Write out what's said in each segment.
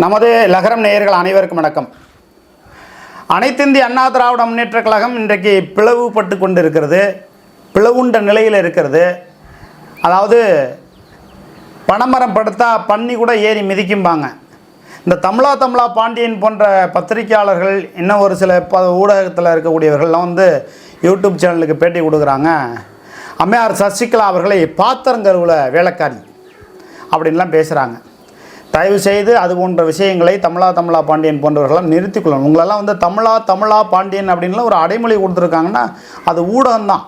நமது லகரம் நேயர்கள் அனைவருக்கும் வணக்கம். அனைத்திந்திய அண்ணா திராவிட முன்னேற்ற கழகம் இன்றைக்கு பிளவுபட்டு கொண்டு இருக்கிறது பிளவுண்ட நிலையில் இருக்கிறது. அதாவது பணமரம் படுத்தா பண்ணி கூட ஏறி மிதிக்கும்பாங்க. இந்த தமிழா தமிழா பாண்டியன் போன்ற பத்திரிகையாளர்கள் இன்னும் ஒரு சில ப ஊடகத்தில் இருக்கக்கூடியவர்கள்லாம் வந்து யூடியூப் சேனலுக்கு பேட்டி கொடுக்குறாங்க. அம்மையார் சசிகலா அவர்களை பாத்திரங்கருவில் வேலைக்காரி அப்படின்லாம் பேசுகிறாங்க தயவு செய்து அது போன்ற விஷயங்களை தமிழா தமிழா பாண்டியன் போன்றவர்களாம் நிறுத்திக்கொள்ளணும் உங்களெல்லாம் வந்து தமிழா தமிழா பாண்டியன் அப்படின்லாம் ஒரு அடைமொழி கொடுத்துருக்காங்கன்னா அது ஊடகம்தான்.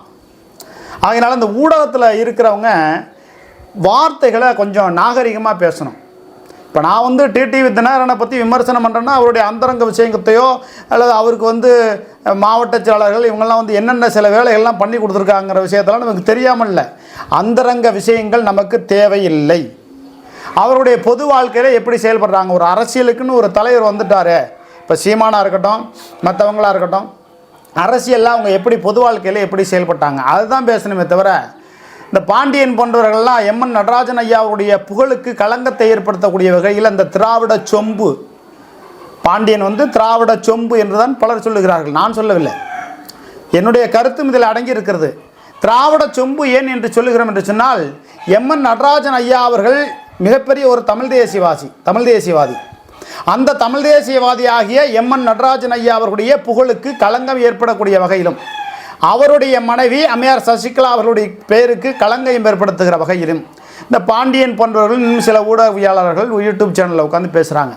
அதனால் இந்த ஊடகத்தில் இருக்கிறவங்க வார்த்தைகளை கொஞ்சம் நாகரிகமாக பேசணும். இப்போ நான் வந்து டிடிவி தினகரனை பற்றி விமர்சனம் பண்ணுறேன்னா அவருடைய அந்தரங்க விஷயத்தையோ அல்லது அவருக்கு வந்து மாவட்ட செயலாளர்கள் இவங்கெல்லாம் வந்து என்னென்ன சில வேலைகள்லாம் பண்ணி கொடுத்துருக்காங்கிற விஷயத்தெல்லாம் நமக்கு தெரியாமல் இல்லை அந்தரங்க விஷயங்கள் நமக்கு தேவையில்லை. அவருடைய பொது வாழ்க்கையில் எப்படி செயல்படுறாங்க? ஒரு அரசியலுக்குன்னு ஒரு தலைவர் வந்துட்டாரு. இப்போ சீமானாக இருக்கட்டும் மற்றவங்களாக இருக்கட்டும் அரசியலில் அவங்க எப்படி பொது வாழ்க்கையில் எப்படி செயல்பட்டாங்க? அதுதான் பேசணுமே தவிர இந்த பாண்டியன் போன்றவர்கள்லாம் எம்என் நடராஜன் ஐயாவுடைய புகழுக்கு களங்கத்தை ஏற்படுத்தக்கூடிய வகையில் அந்த திராவிட சொம்பு பாண்டியன் வந்து திராவிட சொம்பு என்றுதான் பலர் சொல்லுகிறார்கள். நான் சொல்லவில்லை. என்னுடைய கருத்தும் இதில் அடங்கி இருக்கிறது. திராவிட சொம்பு ஏன் என்று சொல்லுகிறோம் என்று சொன்னால் எம்என் நடராஜன் ஐயா அவர்கள் மிகப்பெரிய ஒரு தமிழ் தேசியவாசி தமிழ் தேசியவாதி. அந்த தமிழ் தேசியவாதி ஆகிய எம்என் நடராஜன் ஐயா அவர்களுடைய புகழுக்கு களங்கம் ஏற்படக்கூடிய வகையிலும் அவருடைய மனைவி அம்மையார் சசிகலா அவர்களுடைய பெயருக்கு களங்கம் ஏற்படுத்துகிற வகையிலும் இந்த பாண்டியன் போன்றவர்கள் இன்னும் சில ஊடகவியலாளர்கள் யூடியூப் சேனலில் உட்காந்து பேசுகிறாங்க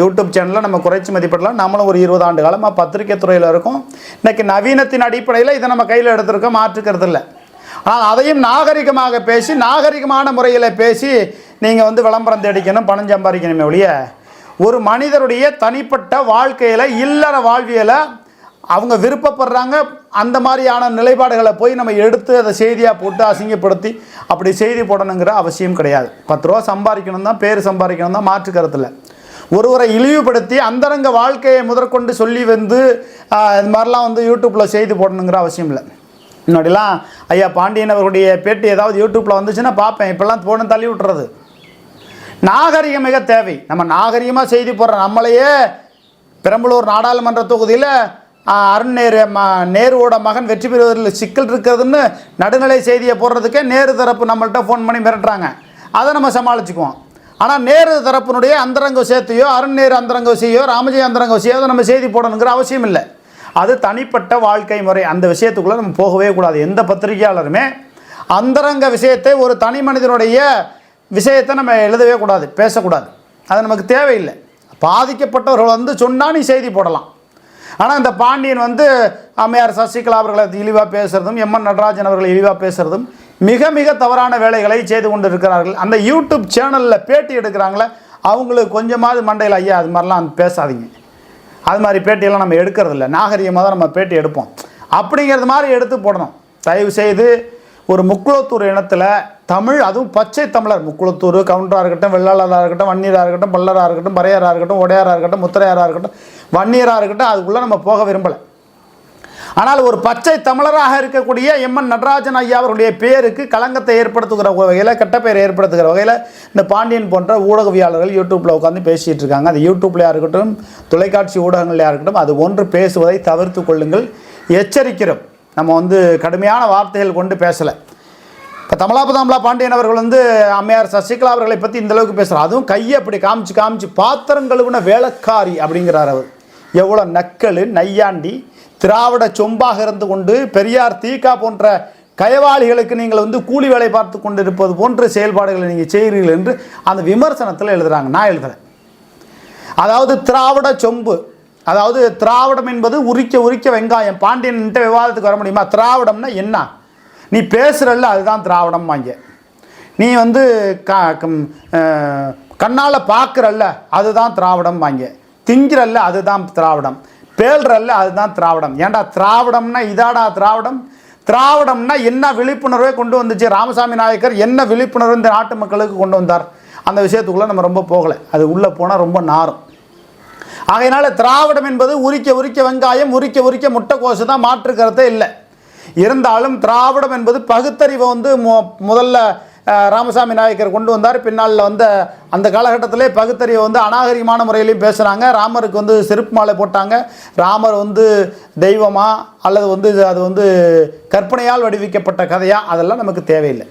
யூடியூப் சேனலில் நம்ம குறைச்சி மதிப்பிடலாம். நம்மளும் ஒரு இருபது ஆண்டு காலமாக பத்திரிகை துறையில் இருக்கோம். இன்னைக்கு நவீனத்தின் அடிப்படையில் இதை நம்ம கையில் எடுத்திருக்கோம். மாற்றுக்கிறது இல்லை. ஆனால் அதையும் நாகரிகமாக பேசி நாகரிகமான முறையில் பேசி நீங்கள் வந்து விளம்பரம் தேடிக்கணும் பணம் சம்பாதிக்கணுமே ஒழிய ஒரு மனிதருடைய தனிப்பட்ட வாழ்க்கையில் இல்லற வாழ்வியலை அவங்க விருப்பப்படுறாங்க. அந்த மாதிரியான நிலைப்பாடுகளை போய் நம்ம எடுத்து அதை செய்தியாக போட்டு அசிங்கப்படுத்தி அப்படி செய்தி போடணுங்கிற அவசியம் கிடையாது. பத்து ரூபா சம்பாதிக்கணும் தான் பேர் சம்பாதிக்கணும் தான் மாற்று கருத்தில். ஒருவரை இழிவுபடுத்தி அந்தரங்க வாழ்க்கையை முதற்கொண்டு சொல்லி வந்து இது மாதிரிலாம் வந்து யூடியூப்பில் செய்தி போடணுங்கிற அவசியம் இல்லை. முன்னாடிலாம் ஐயா பாண்டியன் அவர்களுடைய பேட்டி ஏதாவது யூடியூப்பில் வந்துச்சுன்னா பார்ப்பேன். இப்போல்லாம் போன தள்ளி விட்டுறது. நாகரிகம் மிக தேவை. நம்ம நாகரிகமாக செய்தி போடுற நம்மளையே பெரம்பலூர் நாடாளுமன்ற தொகுதியில் அருண் நேரு ம நேருவோட மகன் வெற்றி பெறுவதில் சிக்கல் இருக்கிறதுன்னு நடுநிலை செய்தியை போடுறதுக்கே நேரு தரப்பு நம்மள்கிட்ட ஃபோன் பண்ணி மிரட்டுறாங்க. அதை நம்ம சமாளிச்சுக்குவோம். ஆனால் நேரு தரப்பினுடைய அந்தரங்க சேர்த்தையோ அருண் நேரு அந்தரங்க விஷயத்தையோ ராமஜெய அந்தரங்க விஷயத்தையோ நம்ம செய்தி போடணுங்கிற அவசியம் இல்லை அது தனிப்பட்ட வாழ்க்கை முறை. அந்த விஷயத்துக்குள்ளே நம்ம போகவே கூடாது. எந்த பத்திரிகையாளருமே அந்தரங்க விஷயத்தை ஒரு தனி மனிதனுடைய விஷயத்தை நம்ம எழுதவே கூடாது பேசக்கூடாது. அது நமக்கு தேவையில்லை. பாதிக்கப்பட்டவர்கள் வந்து சொன்னால் நீ செய்தி போடலாம். ஆனால் இந்த பாண்டியன் வந்து அம்மையார் சசிகலா அவர்களை இழிவாக பேசுகிறதும் எம்என் நடராஜன் அவர்களை இழிவாக பேசுகிறதும் மிக மிக தவறான வேலைகளை செய்து கொண்டு இருக்கிறார்கள் அந்த யூடியூப் சேனலில் பேட்டி எடுக்கிறாங்களே அவங்களுக்கு கொஞ்சமாவது மண்டையில் ஐயா அது மாதிரிலாம் பேசாதீங்க. அது மாதிரி பேட்டியெல்லாம் நம்ம எடுக்கிறதில்ல. நாகரிகமாக தான் நம்ம பேட்டி எடுப்போம். அப்படிங்கிறது மாதிரி எடுத்து போடணும். தயவு செய்து ஒரு முக்குளத்தூர் இனத்தில் தமிழ் அதுவும் பச்சை தமிழர். முக்குளத்தூர் கவுண்டராக இருக்கட்டும் வெள்ளாளராக இருக்கட்டும் வன்னியராக இருக்கட்டும் பல்லராக இருக்கட்டும் பறையாராக இருக்கட்டும் உடையாராக இருக்கட்டும் முத்திரையாராக இருக்கட்டும் வன்னியராக இருக்கட்டும் அதுக்குள்ளே நம்ம போக விரும்பலை. ஆனால் ஒரு பச்சை தமிழராக இருக்கக்கூடிய எம்என் நடராஜன் ஐயா அவருடைய பேருக்கு களங்கத்தை ஏற்படுத்துகிற வகையில் கெட்ட பெயர் ஏற்படுத்துகிற வகையில் இந்த பாண்டியன் போன்ற ஊடகவியாளர்கள் யூடியூப்பில் உட்காந்து பேசிகிட்டு இருக்காங்க. அது யூடியூப்லையாக இருக்கட்டும் தொலைக்காட்சி ஊடகங்களையாக இருக்கட்டும் அது ஒன்று பேசுவதை தவிர்த்து கொள்ளுங்கள். எச்சரிக்கிறோம். நம்ம வந்து கடுமையான வார்த்தைகள் கொண்டு பேசலை. இப்போ தமிழாபதாமலா பாண்டியன் அவர்கள் வந்து அம்மையார் சசிகலா அவர்களை பற்றி இந்த அளவுக்கு பேசுகிறார் அதுவும் கையை அப்படி காமிச்சு காமிச்சு பாத்திரம் கழுவுன வேலைக்காரி அப்படிங்கிறார் அவர். எவ்வளோ நக்கல் நையாண்டி திராவிட சொம்பாக இருந்து கொண்டு பெரியார் தீகா போன்ற கயவாளிகளுக்கு நீங்கள் வந்து கூலி வேலை பார்த்து கொண்டு இருப்பது போன்ற செயல்பாடுகளை நீங்கள் செய்கிறீர்கள் என்று அந்த விமர்சனத்தில் எழுதுகிறாங்க நான் எழுதுகிறேன் அதாவது திராவிட சொம்பு அதாவது திராவிடம் என்பது உரிக்க உரிக்க வெங்காயம் பாண்டியன்ட்ட விவாதத்துக்கு வர முடியுமா? திராவிடம்னா என்ன? நீ பேசுகிறல்ல அதுதான் திராவிடம் வாங்க. நீ வந்து க கண்ணால் பார்க்குறல்ல அதுதான் திராவிடம் வாங்க. திங்கிறல்ல அதுதான் திராவிடம். பேல்றல்ல அதுதான் திராவிடம். ஏன்டா திராவிடம்னா இதாடா திராவிடம்? திராவிடம்னா என்ன விழிப்புணர்வை கொண்டு வந்துச்சு? ராமசாமி நாயக்கர் என்ன விழிப்புணர்வு இந்த நாட்டு மக்களுக்கு கொண்டு வந்தார்? அந்த விஷயத்துக்குள்ளே நம்ம ரொம்ப போகலை. அது உள்ளே போனால் ரொம்ப நாரும். ஆகையினால திராவிடம் என்பது உரிக்க உரிக்க வெங்காயம் உரிக்க உரிக்க முட்டைக்கோசு தான். மாற்றுக்கிறதே இல்லை. இருந்தாலும் திராவிடம் என்பது பகுத்தறிவை வந்து மு முதல்ல ராமசாமி நாயக்கர் கொண்டு வந்தார். பின்னால் வந்த அந்த காலகட்டத்திலே பகுத்தறிவை வந்து அநாகரிகமான முறையிலையும் பேசுகிறாங்க ராமருக்கு வந்து செருப்பு மாலை போட்டாங்க. ராமர் வந்து தெய்வமா அல்லது வந்து அது வந்து கற்பனையால் வடிவிக்கப்பட்ட கதையா? அதெல்லாம் நமக்கு தேவையில்லை.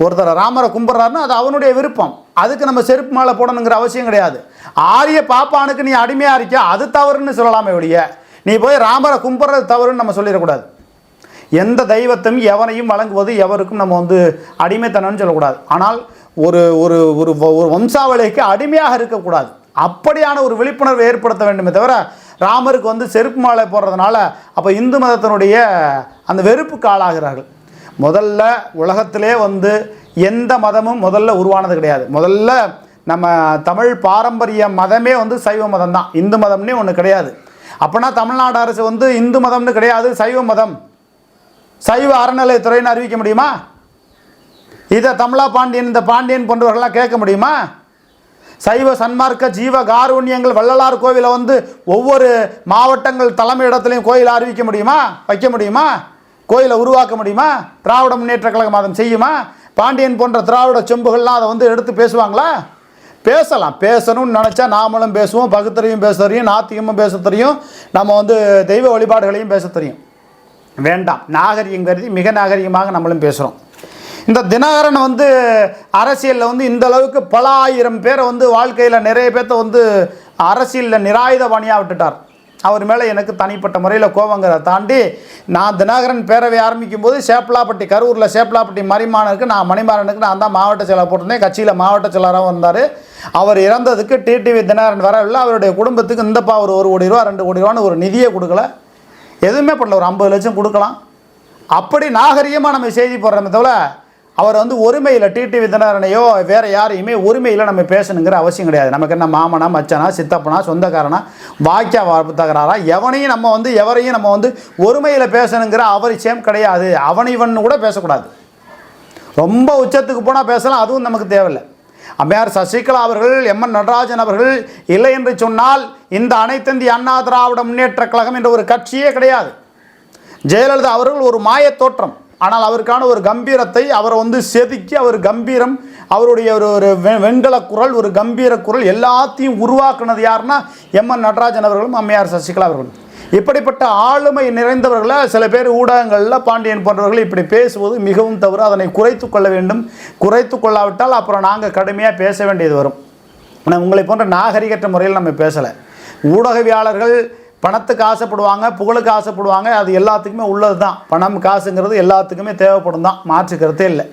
ஒருத்தர் ராமரை கும்பிட்றாருன்னா அது அவனுடைய விருப்பம். அதுக்கு நம்ம செருப்பு மாலை போடணுங்கிற அவசியம் கிடையாது. ஆரிய பாப்பானுக்கு நீ அடிமையாக இருக்கியா? அது தவறுன்னு சொல்லலாமே ஒழிய. நீ போய் ராமரை கும்பிட்றது தவறுன்னு நம்ம சொல்லிடக்கூடாது. எந்த தெய்வத்தையும் எவனையும் வழங்குவது எவருக்கும் நம்ம வந்து அடிமைத்தனம்னு சொல்லக்கூடாது. ஆனால் ஒரு ஒரு ஒரு ஒரு வம்சாவளிக்கு அடிமையாக இருக்கக்கூடாது. அப்படியான ஒரு விழிப்புணர்வை ஏற்படுத்த வேண்டுமே தவிர ராமருக்கு வந்து செருப்பு மாலை போடுறதுனால அப்போ இந்து மதத்தினுடைய அந்த வெறுப்புக்கு ஆளாகிறார்கள். முதல்ல உலகத்திலே வந்து எந்த மதமும் முதல்ல உருவானது கிடையாது. முதல்ல நம்ம தமிழ் பாரம்பரிய மதமே வந்து சைவ மதம் தான் இந்து மதம்னே ஒன்று கிடையாது. அப்போனா தமிழ்நாடு அரசு வந்து இந்து மதம்னு கிடையாது சைவ மதம். சைவ அறநிலையத்துறைன்னு அறிவிக்க முடியுமா? இதை தமிழா பாண்டியன் இந்த பாண்டியன் போன்றவர்கள்லாம் கேட்க முடியுமா? சைவ சன்மார்க்க ஜீவ காருண்யங்கள் வள்ளலார் கோவிலை வந்து ஒவ்வொரு மாவட்டங்கள் தலைமையிடத்துலையும் கோயிலை அறிவிக்க முடியுமா? வைக்க முடியுமா? கோயிலை உருவாக்க முடியுமா? திராவிட முன்னேற்ற கழகம் அதை செய்யுமா? பாண்டியன் போன்ற திராவிட செம்புகள்லாம் அதை வந்து எடுத்து பேசுவாங்களா? பேசலாம். பேசணும்னு நினச்சா நாமளும் பேசுவோம் பகுத்தறியும் பேச தெரியும் நாத்திகமும் பேச தெரியும் நம்ம வந்து தெய்வ வழிபாடுகளையும் பேச தெரியும். வேண்டாம். நாகரிகம் கருதி மிக நாகரிகமாக நம்மளும் பேசுகிறோம் இந்த தினகரன் வந்து அரசியலில் வந்து இந்த அளவுக்கு பல ஆயிரம் பேரை வந்து வாழ்க்கையில் நிறைய பேர்த்த வந்து அரசியலில் நிராயுத பணியாக விட்டுட்டார். அவர் மேலே எனக்கு தனிப்பட்ட முறையில் கோபங்கிறத தாண்டி நான் தினகரன் பேரவை ஆரம்பிக்கும் போது சேப்பலாப்பட்டி கரூரில் சேப்பலாப்பட்டி மரிமானனுக்கு நான் மணிமாறனுக்கு நான் தான் மாவட்ட செயலர் போட்டிருந்தேன். கட்சியில் மாவட்ட செயலராகவும் வந்தார். அவர் இறந்ததுக்கு டிடிவி தினகரன் வரவில்லை. அவருடைய குடும்பத்துக்கு இந்தப்பா ஒரு ஒரு கோடி ரூபா ரெண்டு கோடி ரூபான்னு ஒரு நிதியை கொடுக்கல. எதுவுமே பண்ணல ஒரு ஐம்பது லட்சம் கொடுக்கலாம். அப்படி நாகரிகமாக நம்ம செய்தி போடுறோமே தவிர அவர் வந்து ஒருமையில் டிடி தினகரனையோ வேறு யாரையுமே ஒருமையில் நம்ம பேசணுங்கிற அவசியம் கிடையாது. நமக்கு என்ன மாமனா மச்சனா சித்தப்பனா சொந்தக்காரனா வாக்கியா வார்ப்பு எவனையும் நம்ம வந்து எவரையும் நம்ம வந்து ஒருமையில் பேசணுங்கிற அவசியம் கிடையாது. அவன் இவன் கூட பேசக்கூடாது. ரொம்ப உச்சத்துக்கு போனால் பேசலாம் அதுவும் நமக்கு தேவையில்லை. அம்மையார் சசிகலா அவர்கள் எம்என் நடராஜன் அவர்கள் இல்லை என்று சொன்னால் இந்த அனைத்திந்திய அண்ணா திராவிட முன்னேற்ற கழகம் என்ற ஒரு கட்சியே கிடையாது. ஜெயலலிதா அவர்கள் ஒரு மாயத் தோற்றம். ஆனால் அவருக்கான ஒரு கம்பீரத்தை அவரை வந்து செதுக்கி அவர் கம்பீரம் அவருடைய ஒரு ஒரு வெண்கல குரல் ஒரு கம்பீர குரல் எல்லாத்தையும் உருவாக்குனது யாருன்னா எம்என் நடராஜன் அவர்களும் அம்மையார் சசிகலா அவர்களும். இப்படிப்பட்ட ஆளுமை நிறைந்தவர்களை சில பேர் ஊடகங்களில் பாண்டியன் போன்றவர்கள் இப்படி பேசுவது மிகவும் தவறு. அதனை குறைத்து கொள்ள வேண்டும். குறைத்து கொள்ளாவிட்டால் அப்புறம் நாங்கள் கடுமையாக பேச வேண்டியது வரும். ஆனால் உங்களை போன்ற நாகரிகற்ற முறையில் நம்ம பேசலை. ஊடகவியாளர்கள் பணத்துக்கு ஆசைப்படுவாங்க புகழுக்கு ஆசைப்படுவாங்க அது எல்லாத்துக்குமே உள்ளது தான் பணம் காசுங்கிறது எல்லாத்துக்குமே தேவைப்படும் தான் மாற்று கருத்தே இல்லை.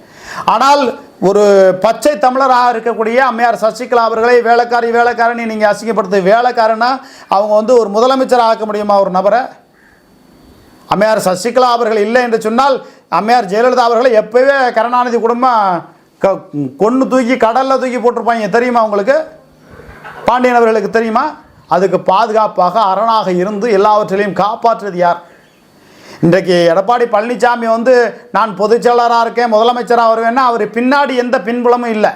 ஆனால் ஒரு பச்சை தமிழராக இருக்கக்கூடிய அம்மையார் சசிகலா அவர்களை வேலைக்காரி வேலைக்காரனி நீங்கள் அசிங்கப்படுத்து வேலைக்காரனா அவங்க வந்து ஒரு முதலமைச்சர் ஆக்க முடியுமா ஒரு நபரை? அம்மையார் சசிகலா அவர்கள் இல்லை என்று சொன்னால் அம்மையார் ஜெயலலிதா அவர்களை எப்போவே கருணாநிதி குடும்பம் க கொன்று தூக்கி கடலில் தூக்கி போட்டிருப்பாங்க. தெரியுமா உங்களுக்கு? பாண்டியன் அவர்களுக்கு தெரியுமா? அதுக்கு பாதுகாப்பாக அரணாக இருந்து எல்லாவற்றிலையும் காப்பாற்றுறது யார்? இன்றைக்கு எடப்பாடி பழனிசாமி வந்து நான் பொதுச்செயலராக இருக்கேன் முதலமைச்சராக வருவேன்னா அவர் பின்னாடி எந்த பின்புலமும் இல்லை.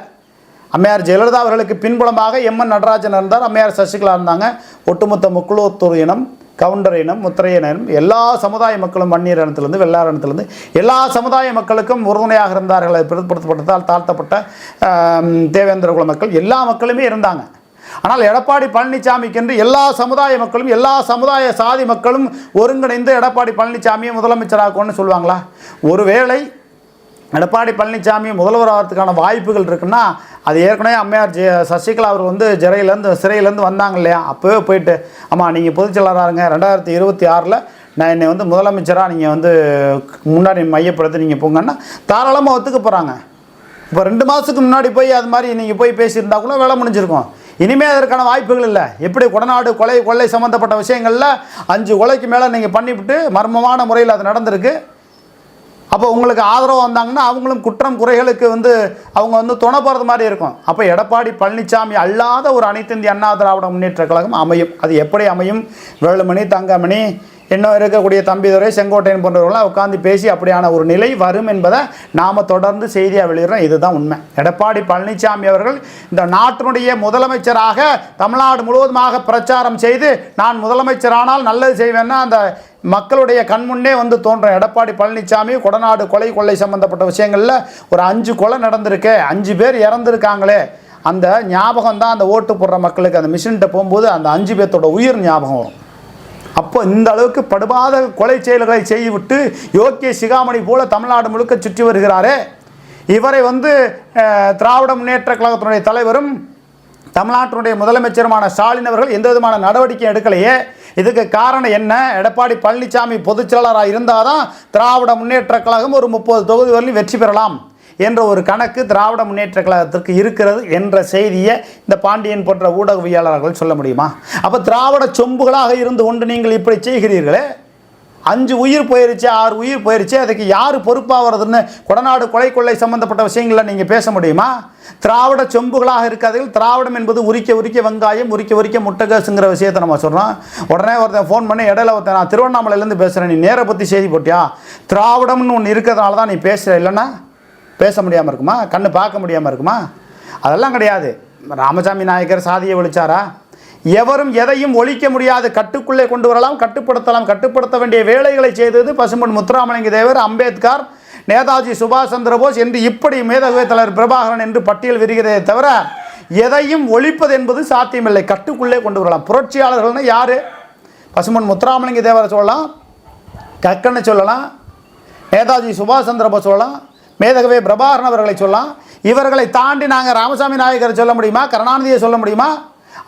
அம்மையார் ஜெயலலிதா அவர்களுக்கு பின்புலமாக எம்என் நடராஜன் இருந்தார் அம்மையார் சசிகலா இருந்தாங்க. ஒட்டுமொத்த முக்குளத்தூர் இனம் கவுண்டர் இனம் முத்திரைய இனம் எல்லா சமுதாய மக்களும் வன்னியர் இனத்திலிருந்து வெள்ளார் இனத்திலிருந்து எல்லா சமுதாய மக்களுக்கும் உறுதுணையாக இருந்தார்கள். அது பிற்படுத்தப்பட்டதால் தாழ்த்தப்பட்ட தேவேந்திர குல மக்கள் எல்லா மக்களுமே இருந்தாங்க. ஆனால் எடப்பாடி பழனிசாமிக்கென்று எல்லா சமுதாய மக்களும் எல்லா சமுதாய சாதி மக்களும் ஒருங்கிணைந்து எடப்பாடி பழனிசாமியை முதலமைச்சராக்கும்னு சொல்லுவாங்களா? ஒருவேளை எடப்பாடி பழனிசாமி முதல்வர் ஆகிறதுக்கான வாய்ப்புகள் இருக்குன்னா அது ஏற்கனவே அம்மையார் ஜெ சசிகலா அவர் வந்து ஜெரையிலேருந்து சிறையிலேருந்து வந்தாங்க இல்லையா? அப்போவே போயிட்டு ஆமாம் நீங்கள் பொதுச்செயலாளராக இருங்க. ரெண்டாயிரத்தி இருபத்தி ஆறில் நான் என்னை வந்து முதலமைச்சராக நீங்கள் வந்து முன்னாடி மையப்படுத்தி நீங்கள் போங்கன்னா தாராளமாக ஒத்துக்க போகிறாங்க இப்போ ரெண்டு மாதத்துக்கு முன்னாடி போய் அது மாதிரி நீங்கள் போய் பேசியிருந்தா கூட வேலை முடிஞ்சிருக்கும். இனிமேல் அதற்கான வாய்ப்புகள் இல்லை. எப்படி கொடநாடு கொலை கொள்ளை சம்மந்தப்பட்ட விஷயங்களில் அஞ்சு கொலைக்கு மேலே நீங்கள் பண்ணிவிட்டு மர்மமான முறையில் அது நடந்திருக்கு. அப்போ உங்களுக்கு ஆதரவு வந்தாங்கன்னா அவங்களும் குற்றம் குறைகளுக்கு வந்து அவங்க வந்து துணை போகிறது மாதிரி இருக்கும். அப்போ எடப்பாடி பழனிசாமி அல்லாத ஒரு அனைத்து இந்திய அண்ணா திராவிட முன்னேற்ற கழகம் அமையும். அது எப்படி அமையும்? வேலுமணி தங்கமணி இன்னும் இருக்கக்கூடிய தம்பிதுரை செங்கோட்டையன் போன்றவர்கள்லாம் உட்காந்து பேசி அப்படியான ஒரு நிலை வரும் என்பதை நாம் தொடர்ந்து செய்தியாக வெளியிடுறோம். இதுதான் உண்மை. எடப்பாடி பழனிசாமி அவர்கள் இந்த நாட்டினுடைய முதலமைச்சராக தமிழ்நாடு முழுவதுமாக பிரச்சாரம் செய்து நான் முதலமைச்சரானால் நல்லது செய்வேன்னா அந்த மக்களுடைய கண்முன்னே வந்து தோன்றும் எடப்பாடி பழனிசாமி கொடநாடு கொலை கொள்ளை சம்பந்தப்பட்ட விஷயங்களில் ஒரு அஞ்சு கொலை நடந்திருக்கு அஞ்சு பேர் இறந்துருக்காங்களே. அந்த ஞாபகம் தான் அந்த ஓட்டு போடுற மக்களுக்கு அந்த மிஷின்கிட்ட போகும்போது அந்த அஞ்சு பேர்த்தோட உயிர் ஞாபகம் வரும். அப்போ இந்த அளவுக்கு படுபாத கொலை செயல்களை செய்துவிட்டு யோக்கிய சிகாமணி போல தமிழ்நாடு முழுக்க சுற்றி வருகிறாரே. இவரை வந்து திராவிட முன்னேற்ற கழகத்தினுடைய தலைவரும் தமிழ்நாட்டினுடைய முதலமைச்சருமான ஸ்டாலின் அவர்கள் எந்த விதமான நடவடிக்கை எடுக்கலையே. இதுக்கு காரணம் என்ன? எடப்பாடி பழனிசாமி பொதுச்செயலாளராக இருந்தால் தான் திராவிட முன்னேற்ற கழகம் ஒரு முப்பது தொகுதி வரலையும் வெற்றி பெறலாம். என்ற ஒரு கணக்கு திராவிட முன்னேற்ற கழகத்திற்கு இருக்கிறது என்ற செய்தியை இந்த பாண்டியன் போன்ற ஊடகவியலாளர்கள் சொல்ல முடியுமா? அப்போ திராவிட சொம்புகளாக இருந்து கொண்டு நீங்கள் இப்படி செய்கிறீர்களே? அஞ்சு உயிர் போயிருச்சு ஆறு உயிர் போயிருச்சு அதுக்கு யார் பொறுப்பாகிறதுன்னு கொடநாடு கொலை கொள்ளை சம்பந்தப்பட்ட விஷயங்களில் நீங்கள் பேச முடியுமா? திராவிட சொம்புகளாக இருக்காதீர்கள் திராவிடம் என்பது உரிக்க உரிக்க வெங்காயம் உரிக்க உரிக்க முட்டைகாசுங்கிற விஷயத்தை நம்ம சொல்கிறோம் உடனே ஒருத்தன் ஃபோன் பண்ணி இடையில ஒருத்தன் நான் திருவண்ணாமலையிலேருந்து பேசுகிறேன் நீ நேரை பற்றி செய்தி போட்டியா? திராவிடம்னு ஒன்று இருக்கிறதுனால தான் நீ பேசுகிற இல்லைன்னா? பேச முடியாமல் இருக்குமா? கண்ணு பார்க்க முடியாமல் இருக்குமா? அதெல்லாம் கிடையாது. ராமசாமி நாயக்கர் சாதியை ஒழிச்சாரா? எவரும் எதையும் ஒழிக்க முடியாது. கட்டுக்குள்ளே கொண்டு வரலாம் கட்டுப்படுத்தலாம். கட்டுப்படுத்த வேண்டிய வேலைகளை செய்தது பசும்பொன் முத்துராமலிங்க தேவர் அம்பேத்கர் நேதாஜி சுபாஷ் சந்திரபோஸ் என்று இப்படி மேதகுவே தலைவர் பிரபாகரன் என்று பட்டியல் விரிகிறதே தவிர எதையும் ஒழிப்பது என்பது சாத்தியமில்லை. கட்டுக்குள்ளே கொண்டு வரலாம். புரட்சியாளர்கள்னா யார்? பசுமன் முத்துராமலிங்க தேவரை சொல்லலாம் கக்கனை சொல்லலாம் நேதாஜி சுபாஷ் சந்திரபோஸ் சொல்லலாம் மேதகவே பிரபாகரன் அவர்களை சொல்லலாம். இவர்களை தாண்டி நாங்கள் ராமசாமி நாயகரை சொல்ல முடியுமா? கருணாநிதியை சொல்ல முடியுமா?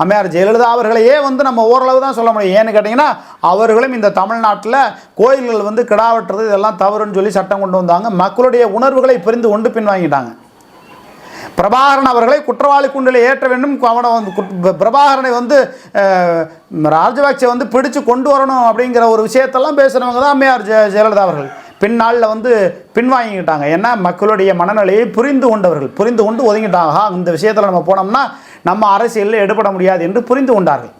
அம்மையார் ஜெயலலிதா அவர்களையே வந்து நம்ம ஓரளவு தான் சொல்ல முடியும். ஏன்னு கேட்டிங்கன்னா அவர்களும் இந்த தமிழ்நாட்டில் கோயில்கள் வந்து கிடா வெட்டுறது இதெல்லாம் தவறுன்னு சொல்லி சட்டம் கொண்டு வந்தாங்க. மக்களுடைய உணர்வுகளை புரிந்து கொண்டு பின்வாங்கிட்டாங்க. பிரபாகரன் அவர்களை குற்றவாளி குண்டில் ஏற்ற வேண்டும். அவனை வந்து பிரபாகரனை வந்து ராஜபக்சே வந்து பிடிச்சு கொண்டு வரணும் அப்படிங்கிற ஒரு விஷயத்தெல்லாம் பேசுகிறவங்க தான் அம்மையார் ஜெயலலிதா அவர்கள். பின்னாளில் வந்து பின்வாங்கிக்கிட்டாங்க. ஏன்னா மக்களுடைய மனநிலையை புரிந்து கொண்டவர்கள் புரிந்து கொண்டு ஒதுங்கிட்டாங்க. இந்த விஷயத்தில் நம்ம போனோம்னா நம்ம அரசியலில் எடுபட முடியாது என்று புரிந்து கொண்டார்கள்.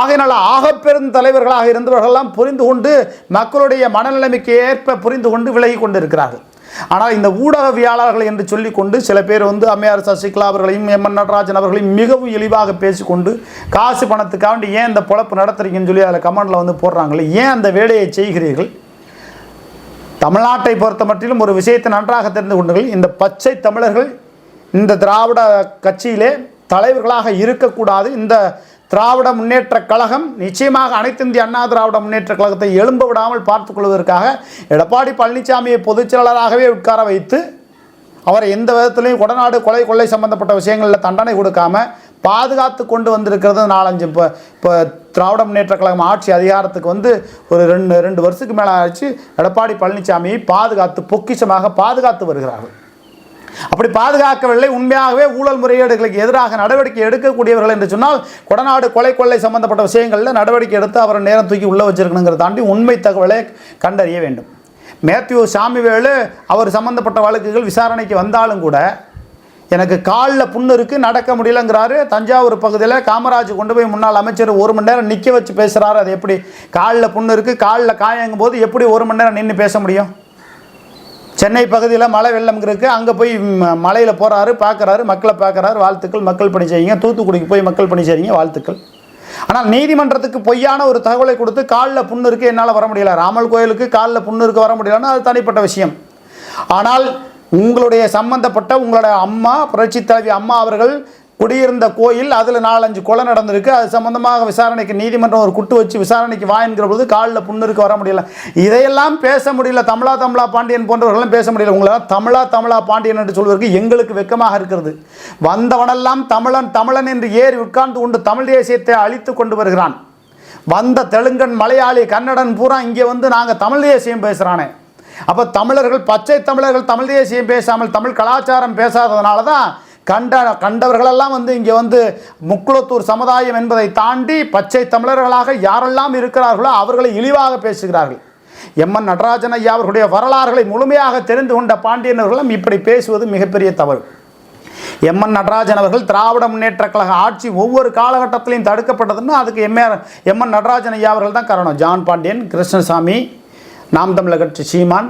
ஆகையினால் ஆகப்பெரும் தலைவர்களாக இருந்தவர்கள்லாம் புரிந்து கொண்டு மக்களுடைய மனநிலைமைக்கு ஏற்ப புரிந்து கொண்டு விலகி கொண்டு இருக்கிறார்கள் ஆனால் இந்த ஊடகவியலாளர்கள் என்று சொல்லிக்கொண்டு சில பேர் வந்து அம்மையார் சசிகலா அவர்களையும் எம். என். நடராஜன் அவர்களையும் மிகவும் இழிவாக பேசிக்கொண்டு காசு பணத்துக்காண்டி ஏன் இந்த பொழப்பு நடத்துறீங்கன்னு சொல்லி அதில் கமெண்டில் வந்து போடுறாங்களே ஏன் அந்த வேலையை செய்கிறீர்கள்? தமிழ்நாட்டை பொறுத்த மட்டிலும் ஒரு விஷயத்தை நன்றாக தெரிந்து கொண்டுகள் இந்த பச்சை தமிழர்கள் இந்த திராவிட கட்சியிலே தலைவர்களாக இருக்கக்கூடாது. இந்த திராவிட முன்னேற்ற கழகம் நிச்சயமாக அனைத்து இந்திய அண்ணா திராவிட முன்னேற்ற கழகத்தை எழும்ப விடாமல் பார்த்துக்கொள்வதற்காக எடப்பாடி பழனிசாமியை பொதுச் செயலாளராகவே உட்கார வைத்து அவரை எந்த விதத்திலையும் கொடநாடு கொலை கொள்ளை சம்பந்தப்பட்ட விஷயங்களில் தண்டனை கொடுக்காம பாதுகாத்து கொண்டு வந்திருக்கிறது நாலஞ்சு இப்போ இப்போ திராவிட முன்னேற்ற கழகம் ஆட்சி அதிகாரத்துக்கு வந்து ஒரு ரெண்டு ரெண்டு வருஷத்துக்கு மேலே ஆச்சு எடப்பாடி பழனிசாமியை பாதுகாத்து பொக்கிஷமாக பாதுகாத்து வருகிறார்கள். அப்படி பாதுகாக்கவில்லை. உண்மையாகவே ஊழல் முறையீடுகளுக்கு எதிராக நடவடிக்கை எடுக்கக்கூடியவர்கள் என்று சொன்னால் கொடநாடு கொலை கொள்ளை சம்பந்தப்பட்ட விஷயங்களில் நடவடிக்கை எடுத்து அவரை நேரம் தூக்கி உள்ளே வச்சிருக்கணுங்கிறத தாண்டி உண்மை தகவலை கண்டறிய வேண்டும். மேத்யூ சாமிவேலு அவர் சம்பந்தப்பட்ட வழக்குகள் விசாரணைக்கு வந்தாலும் கூட எனக்கு காலில் புண்ணு இருக்குது நடக்க முடியலங்கிறாரு. தஞ்சாவூர் பகுதியில் காமராஜ் கொண்டு போய் முன்னாள் அமைச்சர் ஒரு மணி நேரம் நிற்க வச்சு பேசுகிறாரு அது எப்படி காலில் புண்ணு இருக்குது காலில் காயங்கும் போது எப்படி ஒரு மணி நேரம் நின்று பேச முடியும்? சென்னை பகுதியில் மழை வெள்ளம் இருக்குது அங்கே போய் மலையில் போகிறாரு பார்க்குறாரு மக்களை பார்க்குறாரு வாழ்த்துக்கள் மக்கள் பணி செய்யுங்க. தூத்துக்குடிக்கு போய் மக்கள் பணி செய்யுங்க வாழ்த்துக்கள். ஆனால் நீதிமன்றத்துக்கு பொய்யான ஒரு தகவலை கொடுத்து காலில் புண்ணு இருக்குது என்னால் வர முடியல. ராமல் கோயிலுக்கு காலில் புண்ணு இருக்க வர முடியலன்னா அது தனிப்பட்ட விஷயம். ஆனால் உங்களுடைய சம்பந்தப்பட்ட உங்களுடைய அம்மா புரட்சி தலைவி அம்மா அவர்கள் குடியிருந்த கோயில் அதில் நாலஞ்சு கொலை நடந்திருக்கு. அது சம்பந்தமாக விசாரணைக்கு நீதிமன்றம் ஒரு குட்டு வச்சு விசாரணைக்கு வாங்கிற பொழுது காலில் புண்ணுருக்கு வர முடியல. இதையெல்லாம் பேச முடியல. தமிழா தமிழா பாண்டியன் போன்றவர்களும் பேச முடியல. உங்களால் தமிழா தமிழா பாண்டியன் என்று சொல்வதற்கு எங்களுக்கு வெக்கமாக இருக்கிறது. வந்தவனெல்லாம் தமிழன் தமிழன் என்று ஏறி உட்கார்ந்து கொண்டு தமிழ் தேசியத்தை அழித்து கொண்டு வருகிறான். வந்த தெலுங்கன் மலையாளி கன்னடன் பூரா இங்கே வந்து நாங்கள் தமிழ் தேசியம் பேசுகிறானே அப்போ தமிழர்கள் பச்சை தமிழர்கள் தமிழ் தேசியம் பேசாமல் தமிழ் கலாச்சாரம் பேசாததுனால தான் கண்ட கண்டவர்களெல்லாம் வந்து இங்கே வந்து முக்குளத்தூர் சமுதாயம் என்பதை தாண்டி பச்சை தமிழர்களாக யாரெல்லாம் இருக்கிறார்களோ அவர்களை இழிவாக பேசுகிறார்கள். எம்என் நடராஜன் ஐயா அவர்களுடைய வரலாறுகளை முழுமையாக தெரிந்து கொண்ட பாண்டியனர்களும் இப்படி பேசுவது மிகப்பெரிய தவறு. எம்என் நடராஜன் அவர்கள் திராவிட முன்னேற்ற கழக ஆட்சி ஒவ்வொரு காலகட்டத்திலையும் தடுக்கப்பட்டதுன்னா அதுக்கு எம்ஏஆர் எம்என் நடராஜன் ஐயா அவர்கள் தான் காரணம். ஜான் பாண்டியன் கிருஷ்ணசாமி நாம் தமிழர் கட்சி சீமான்.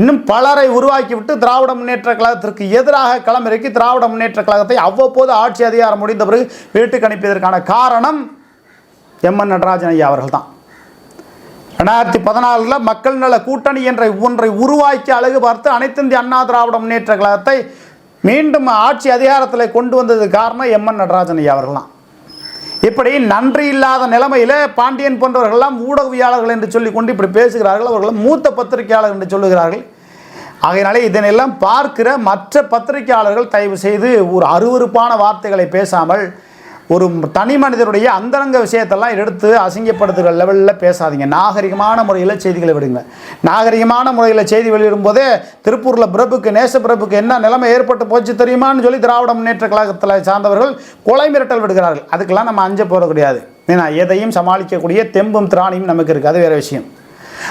இன்னும் பலரை உருவாக்கிவிட்டு திராவிட முன்னேற்ற கழகத்திற்கு எதிராக களமிறக்கி திராவிட முன்னேற்ற கழகத்தை அவ்வப்போது ஆட்சி அதிகாரம் முடிந்த பிறகு வீட்டுக்கு அனுப்பியதற்கான காரணம் எம்என் நடராஜன் ஐயா அவர்கள் தான் ரெண்டாயிரத்தி பதினாலில் மக்கள் நல கூட்டணி என்ற ஒன்றை உருவாக்கி அழகு பார்த்து அனைத்து இந்திய அண்ணா திராவிட முன்னேற்ற கழகத்தை மீண்டும் ஆட்சி அதிகாரத்தில் கொண்டு வந்தது காரணம் எம்என் நடராஜன் ஐயா அவர்கள் தான் இப்படி நன்றி இல்லாத நிலைமையில் பாண்டியன் போன்றவர்கள்லாம் ஊடகவியாளர்கள் என்று சொல்லி கொண்டு இப்படி பேசுகிறார்கள். அவர்கள் மூத்த பத்திரிகையாளர் என்று சொல்லுகிறார்கள். ஆகையினாலே இதனெல்லாம் பார்க்கிற மற்ற பத்திரிகையாளர்கள் தயவு செய்து ஒரு அருவருப்பான வார்த்தைகளை பேசாமல் ஒரு தனி மனிதருடைய அந்தரங்க விஷயத்தெல்லாம் எடுத்து அசிங்கப்படுத்துகிற லெவலில் பேசாதீங்க. நாகரிகமான முறையில் செய்திகளை விடுங்க நாகரிகமான முறையில் செய்தி வெளியிடும் போதே திருப்பூரில் பிரபுக்கு நேச பிரபுக்கு என்ன நிலைமை ஏற்பட்டு போச்சு தெரியுமான்னு சொல்லி திராவிட முன்னேற்ற கழகத்தில் சார்ந்தவர்கள் கொலை மிரட்டல் விடுகிறார்கள். அதுக்கெல்லாம் நம்ம அஞ்ச போகிற கிடையாது. ஏன்னா எதையும் சமாளிக்கக்கூடிய தெம்பும் திராணியும் நமக்கு இருக்குது அது வேறு விஷயம்.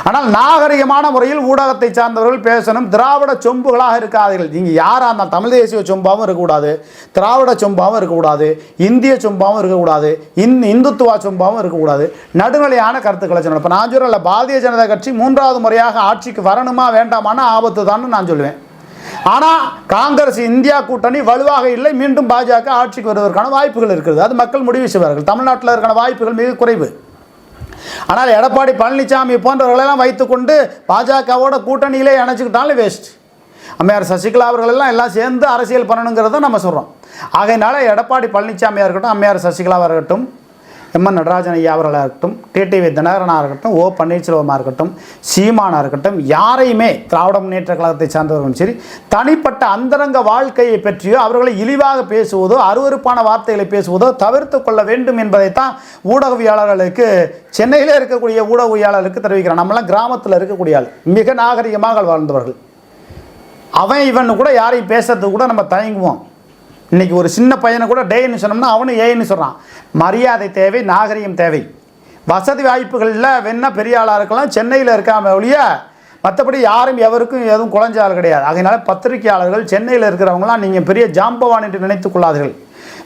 ஆனால் நாகரிகமான முறையில் ஊடகத்தை சார்ந்தவர்கள் பேசணும். திராவிட சொம்புகளாக இருக்காதீர்கள். நீங்கள் யாராக இருந்தால் தமிழ் தேசிய சொம்பாகவும் இருக்கக்கூடாது. திராவிட சொம்பாகவும் இருக்கக்கூடாது. இந்திய சொம்பாகவும் இருக்கக்கூடாது. இந் இந்துத்துவா சொம்பாகவும் இருக்கக்கூடாது. நடுநிலையான கருத்துக்களை சொல்லணும். இப்போ நான் சொல்கிறேன் பாரதிய ஜனதா கட்சி மூன்றாவது முறையாக ஆட்சிக்கு வரணுமா வேண்டாமான்னு ஆபத்து தான் நான் சொல்லுவேன். ஆனால் காங்கிரஸ் இந்தியா கூட்டணி வலுவாக இல்லை. மீண்டும் பாஜக ஆட்சிக்கு வருவதற்கான வாய்ப்புகள் இருக்கிறது. அது மக்கள் முடிவு செய்வார்கள். தமிழ்நாட்டில் இருக்கான வாய்ப்புகள் மிக குறைவு. ஆனால் எடப்பாடி பழனிசாமி போன்றவர்களெல்லாம் வைத்துக்கொண்டு பாஜகவோட கூட்டணியிலே இணைச்சிக்கிட்டாலும் வேஸ்ட் அம்மையார் சசிகலா அவர்களெல்லாம் எல்லாம் சேர்ந்து அரசியல் பண்ணணுங்கிறத நம்ம சொல்கிறோம் ஆகையினால எடப்பாடி பழனிசாமியாக இருக்கட்டும் அம்மையார் சசிகலாவாக இருக்கட்டும் எம்என் நடராஜன் ஐயா அவர்களாக இருக்கட்டும் டிடிவி தினகரனாக இருக்கட்டும் ஓ பன்னீர்செல்வமாக இருக்கட்டும் சீமானாக இருக்கட்டும் யாரையுமே திராவிட முன்னேற்ற கழகத்தை சார்ந்தவர்களும் சரி தனிப்பட்ட அந்தரங்க வாழ்க்கையை பற்றியோ அவர்களை இழிவாக பேசுவதோ அருவருப்பான வார்த்தைகளை பேசுவதோ தவிர்த்து கொள்ள வேண்டும் என்பதைத்தான் ஊடகவியாளர்களுக்கு சென்னையில் இருக்கக்கூடிய ஊடகவியாளர்களுக்கு தெரிவிக்கிறேன். நம்மளாம் கிராமத்தில் இருக்கக்கூடிய ஆள் மிக நாகரிகமாக வாழ்ந்தவர்கள். அவன் இவன் கூட யாரையும் பேசுறதுக்கு கூட நம்ம தயங்குவோம். இன்றைக்கி ஒரு சின்ன பையனை கூட டேன்னு சொன்னோம்னா அவனும் ஏன்னு சொல்கிறான் மரியாதை தேவை நாகரிகம் தேவை. வசதி வாய்ப்புகளில் வேணா பெரிய ஆளாக இருக்கலாம் சென்னையில் இருக்காம ஒழிய மற்றபடி யாரும் எவருக்கும் எதுவும் குழஞ்சால் கிடையாது. அதனால் பத்திரிகையாளர்கள் சென்னையில் இருக்கிறவங்களாம் நீங்கள் பெரிய ஜாம்பவான் என்று நினைத்து கொள்ளாதீர்கள்.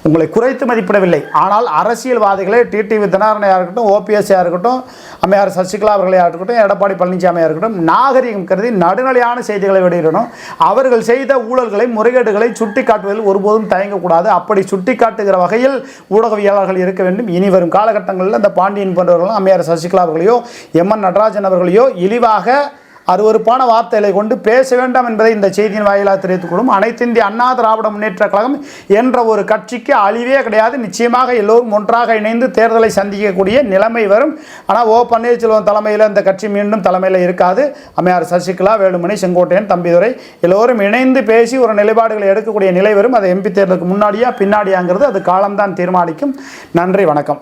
உங்களை குறைத்து மதிப்பிடவில்லை. ஆனால் அரசியல்வாதிகளே டிடிவி தினகரனையாக இருக்கட்டும் ஓபிஎஸ்ஸாக இருக்கட்டும் அம்மையார் சசிகலா அவர்களையாக இருக்கட்டும் எடப்பாடி பழனிசாமியாக இருக்கட்டும் நாகரிகம் கருதி நடுநிலையான செய்திகளை வெளியிடணும். அவர்கள் செய்த ஊழல்களை முறைகேடுகளை சுட்டி காட்டுவதில் ஒருபோதும் தயங்கக்கூடாது. அப்படி சுட்டி காட்டுகிற வகையில் ஊடகவியலாளர்கள் இருக்க வேண்டும். இனி வரும் காலகட்டங்களில் இந்த பாண்டியன் போன்றவர்களும் அம்மையார் சசிகலா அவர்களையோ எம்என் நடராஜன் அவர்களையோ இழிவாக அருவருப்பான வார்த்தைகளை கொண்டு பேச வேண்டாம் என்பதை இந்த செய்தியின் வாயிலாக தெரிவித்துக் கொள்ளும் அனைத்து இந்திய அண்ணா திராவிட முன்னேற்ற கழகம் என்ற ஒரு கட்சிக்கு அழிவே கிடையாது. நிச்சயமாக எல்லோரும் ஒன்றாக இணைந்து தேர்தலை சந்திக்கக்கூடிய நிலைமை வரும். ஆனால் ஓ பன்னீர்செல்வம் தலைமையில் இந்த கட்சி மீண்டும் தலைமையில் இருக்காது. அம்மையார் சசிகலா வேலுமணி செங்கோட்டையன் தம்பிதுரை எல்லோரும் இணைந்து பேசி ஒரு நிலைப்பாடுகளை எடுக்கக்கூடிய நிலை வரும். அது எம்பி தேர்தலுக்கு முன்னாடியா பின்னாடியாங்கிறது அது காலம்தான் தீர்மானிக்கும். நன்றி வணக்கம்.